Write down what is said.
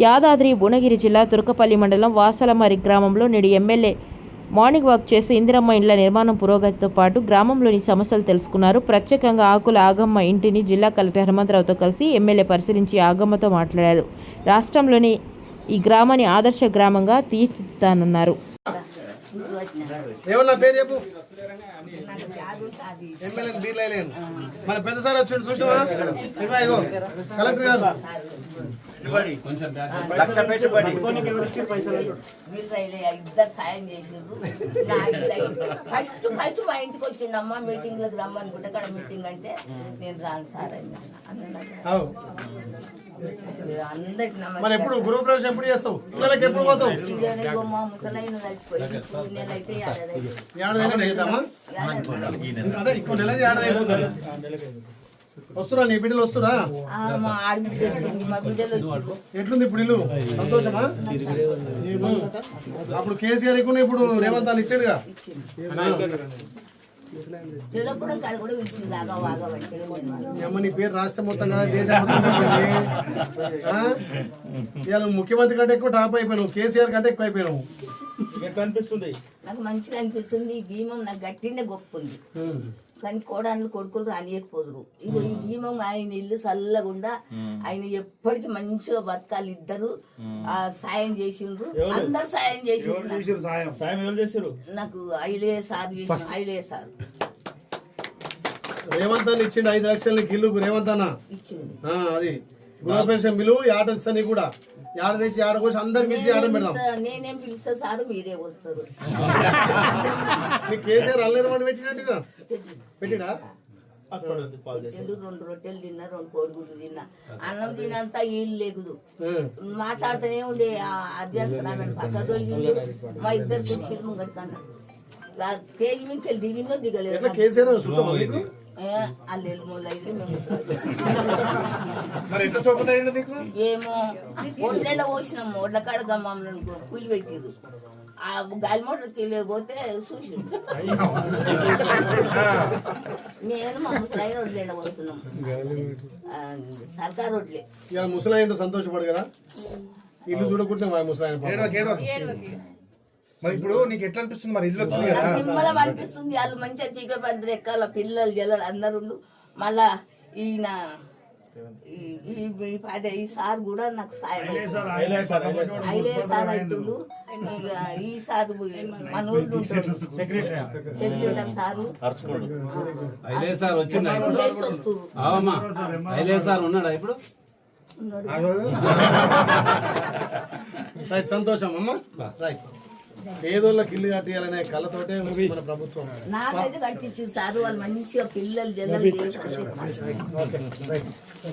యాదాద్రి భువనగిరి జిల్లా తురకపల్లి మండలం వాసలమరి గ్రామంలో నేడు ఎమ్మెల్యే మార్నింగ్ వాక్ చేసి ఇందిరమ్మ ఇండ్ల నిర్మాణం పురోగతితో పాటు గ్రామంలోని సమస్యలు తెలుసుకున్నారు. ప్రత్యేకంగా ఆకుల ఆగమ్మ ఇంటిని జిల్లా కలెక్టర్ హనుమంతరావుతో కలిసి ఎమ్మెల్యే పరిశీలించి ఆగమ్మతో మాట్లాడారు. రాష్ట్రంలోని ఈ గ్రామాన్ని ఆదర్శ గ్రామంగా తీర్చిదిద్దానన్నారు. ఏమన్నా పేరు చెప్పు? ఎమ్మెల్యే బీర్లు లేను మన పెద్ద సార్ వచ్చిండు చూసినావా? కలెక్టర్ గారు. లక్ష పెట్టుబడి సాయం చేసిండ్రు. ఫస్ట్ ఫస్ట్ మా ఇంటికి వచ్చిండమ్మా మీటింగ్లకు రమ్మనుకుంటే అక్కడ మీటింగ్ అంటే నేను రాను సార్ అని అన్న మరి ఎప్పుడు గృహప్రవేశం ఎప్పుడు చేస్తావు? పిల్లలకి ఎప్పుడు పోతావు. అదే ఇంకో నెల ఏడాది వస్తురా నీ బిడ్డలు వస్తురా? ఎట్లుంది ఇప్పుడు ఇల్లు? సంతోషమా. అప్పుడు కేసీఆర్ ఎక్కువ ఇప్పుడు రేవంత్ అని ఇచ్చాడుగా. నీ పేరు రాష్ట్రం మొత్తం కదా దేశం? ఇవాళ ముఖ్యమంత్రి కంటే ఎక్కువ టాప్ అయిపోయినావు కేసీఆర్ కంటే ఎక్కువ అయిపోయినావు. నాకు మంచిగా అనిపిస్తుంది ఈ భీమం నాకు గట్టిందే గొప్ప ఉంది. కానీ కోడళ్ళు కొడుకులు రానియకపోదురు. ఇగో ఈ భీమం ఆయన ఇల్లు చల్లగుండా ఆయన ఎప్పటికీ మంచిగా బతకాలి ఇద్దరు. ఆ సాయం చేసిండ్రు. అందరు సాయం చేసిండ్రు నాకు. సాయం? ఎవరు చేశారు నాకు ఐలే సార్ చేసిన ఐలే సార్. రేవంత్ ఇచ్చిండు ఐదు లక్షల గిల్లుకు రేవంత్ అన్న? ఇచ్చింది అది గృహప్రవేశం బిల్లు కూడా. యాడ తెచ్చి యాడ కోసి అందరు పిలిచి ఆడ పెడదాం. నేనేం పిలిస్తా సారు మీరే వస్తారు. నీ కేసీఆర్ అల్లేరు వాడిని పెట్టినట్టుగా? పెట్టిడా రెండు రెండు రొట్టెలు తిన్నా రెండు కోడిగుడ్లు తిన్నా. అన్నం తినంతా వీళ్ళు లేకుదు. మాట్లాడుతూనే ఉండే అధ్యక్షుడు పక్క తొలిగిండు మా ఇద్దరు కుర్చీలు ముంగడుకన్నా నుంచి వెళ్ళి దిగిందో దిగలేదు అల్లెలు మూలైతే మేము మరి ఎట్లా చూపుతాయండి నీకు? ఏమో ఒంటెండ పోసినాము ఒడ్ల కాడ గమ్మని కూలి పెట్టిరు ఆ గాలి మోటార్కి వెళ్ళిపోతే చూసి నేను మా ముసలాయిన వడ్లేండ పోతున్నాం ఆ, సర్కార్ వడ్లే ఇవాళ ముసలాయంతో సంతోషపడు కదా? ఇల్లు చూడకుంటే మా ముసలాయన మరి ఇప్పుడు నీకు ఎట్లా అనిపిస్తుంది? మరి ఇల్లు వచ్చింది కదా. నిమ్మలం అనిపిస్తుంది వాళ్ళు మంచిగా చీక పందిరి ఎక్కాల పిల్లలు జల్లలు అందరు. మళ్ళా ఈయన ఈ- ఈ సార్ కూడా నాకు సాయం. ఐలే సార్ అవుతుండు. ఇక ఈ సార్ మన ఊళ్ళు ఉంటాడు సెక్రటరీ. సారు. వచ్చిండా ఉన్నాడా ఇప్పుడు? రైట్ సంతోషం అమ్మ. రైట్. పేదోళ్ళకి ఇల్లు కట్టియాలనే కళ్ళతోటే మన ప్రభుత్వం. నాకైతే కట్టించింది సారు వాళ్ళు మంచిగా పిల్లలు జల్లలు